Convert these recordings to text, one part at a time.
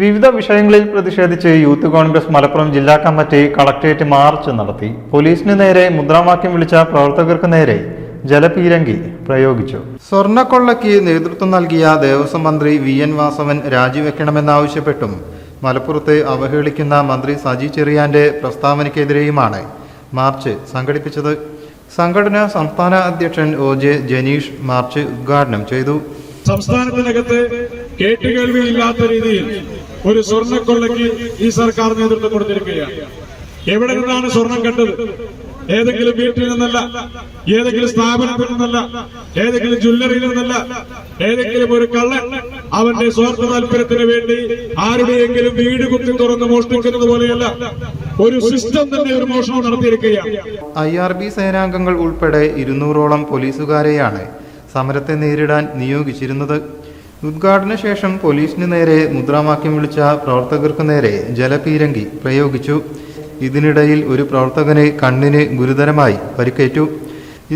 വിവിധ വിഷയങ്ങളിൽ പ്രതിഷേധിച്ച് യൂത്ത് കോൺഗ്രസ് മലപ്പുറം ജില്ലാ കമ്മിറ്റി കളക്ട്രേറ്റ് മാർച്ച് നടത്തി. പോലീസിന് നേരെ മുദ്രാവാക്യം വിളിച്ച പ്രവർത്തകർക്ക് നേരെ ജലപീരങ്കി പ്രയോഗിച്ചു. സ്വർണക്കൊള്ളയ്ക്ക് നേതൃത്വം നൽകിയ ദേവസ്വം മന്ത്രി വി എൻ വാസവൻ രാജിവെക്കണമെന്നാവശ്യപ്പെട്ടും മലപ്പുറത്തെ അവഹേളിക്കുന്ന മന്ത്രി സജി ചെറിയാന്റെ പ്രസ്താവനയ്ക്കെതിരെയുമാണ് മാർച്ച് സംഘടിപ്പിച്ചത്. സംഘടന സംസ്ഥാന അധ്യക്ഷൻ ഒ ജെ ജനീഷ് മാർച്ച് ഉദ്ഘാടനം ചെയ്തു. സംസ്ഥാനത്തിനകത്ത് കേട്ടുകേൾവിയില്ലാത്ത രീതിയിൽ ഒരു സ്വർണക്കൊള്ളയ്ക്ക് ഈ സർക്കാർ നേതൃത്വം കൊടുത്തിരിക്കുകയാണ്. എവിടെ നിന്നാണ് സ്വർണം കണ്ടത്? ഏതെങ്കിലും വീട്ടിൽ നിന്നല്ല ഏതെങ്കിലും സ്ഥാപനത്തിൽ നിന്നല്ല ഏതെങ്കിലും ജ്വല്ലറിയിൽ നിന്നല്ല ഏതെങ്കിലും ഒരു കള്ളൻ അവന്റെ സ്വാർത്ഥ താല്പര്യത്തിന് വേണ്ടി ആരുടെയെങ്കിലും വീട് കുത്തി തുറന്ന് മോഷ്ടിക്കുന്നത് പോലെയല്ല ഒരു സിസ്റ്റം തന്നെ ഒരു മോഷണം നടത്തിയിരിക്കുകയാണ്. ഐ ആർ ബി സേനാംഗങ്ങൾ ഉൾപ്പെടെ ഇരുന്നൂറോളം പോലീസുകാരെയാണ് സമരത്തെ നേരിടാൻ നിയോഗിച്ചിരുന്നത്. ഉദ്ഘാടന ശേഷം പോലീസിന് നേരെ മുദ്രാവാക്യം വിളിച്ച പ്രവർത്തകർക്ക് നേരെ ജലപീരങ്കി പ്രയോഗിച്ചു. ഇതിനിടയിൽ ഒരു പ്രവർത്തകന് കണ്ണിന് ഗുരുതരമായി പരിക്കേറ്റു.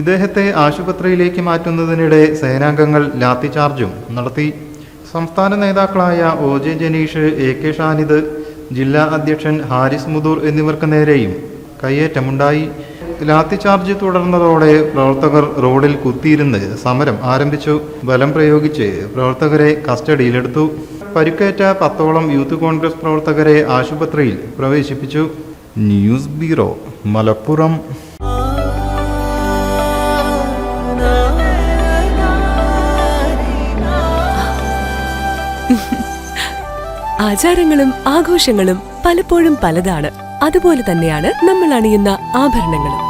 ഇദ്ദേഹത്തെ ആശുപത്രിയിലേക്ക് മാറ്റുന്നതിനിടെ സേനാംഗങ്ങൾ ലാത്തിചാർജും നടത്തി. സംസ്ഥാന നേതാക്കളായ O J Janeesh A K Shanid ജില്ലാ അധ്യക്ഷൻ ഹാരിസ് മുദൂർ എന്നിവർക്ക് നേരെയും കയ്യേറ്റമുണ്ടായി. ലാത്തിചാർജ് തുടർന്നതോടെ പ്രവർത്തകർ റോഡിൽ കുത്തിയിരുന്ന് സമരം ആരംഭിച്ചു. ബലം പ്രയോഗിച്ച് പ്രവർത്തകരെ കസ്റ്റഡിയിലെടുത്തു. പരിക്കേറ്റ പത്തോളം യൂത്ത് കോൺഗ്രസ് പ്രവർത്തകരെ ആശുപത്രിയിൽ പ്രവേശിപ്പിച്ചു. News bureau Malappuram. ആചാരങ്ങളും ആഘോഷങ്ങളും പലപ്പോഴും പലതാണ്. അതുപോലെ തന്നെയാണ് നമ്മൾ അണിയുന്ന ആഭരണങ്ങളും.